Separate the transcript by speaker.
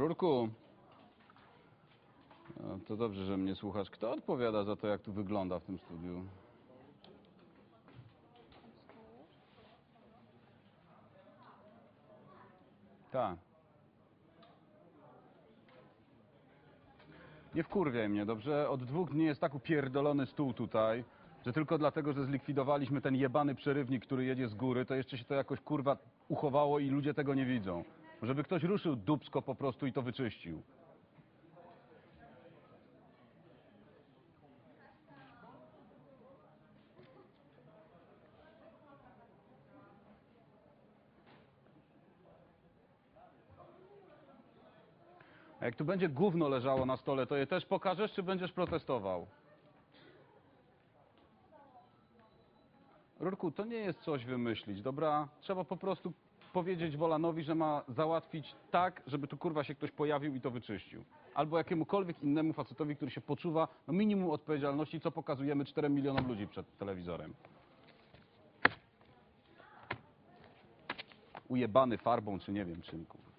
Speaker 1: Rurku, no, to dobrze, że mnie słuchasz. Kto odpowiada za to, jak tu wygląda w tym studiu? Tak. Nie wkurwiaj mnie, dobrze? Od dwóch dni jest tak upierdolony stół tutaj, że tylko dlatego, że zlikwidowaliśmy ten jebany przerywnik, który jedzie z góry, to jeszcze się to jakoś kurwa uchowało i ludzie tego nie widzą. Żeby ktoś ruszył dubsko po prostu i to wyczyścił. A jak tu będzie gówno leżało na stole, to je też pokażesz, czy będziesz protestował? Rurku, to nie jest coś wymyślić, dobra? Trzeba po prostu powiedzieć Wolanowi, że ma załatwić tak, żeby tu kurwa się ktoś pojawił i to wyczyścił. Albo jakiemukolwiek innemu facetowi, który się poczuwa no minimum odpowiedzialności, co pokazujemy 4 milionom ludzi przed telewizorem. Ujebany farbą, czy nie wiem czym. kurwa.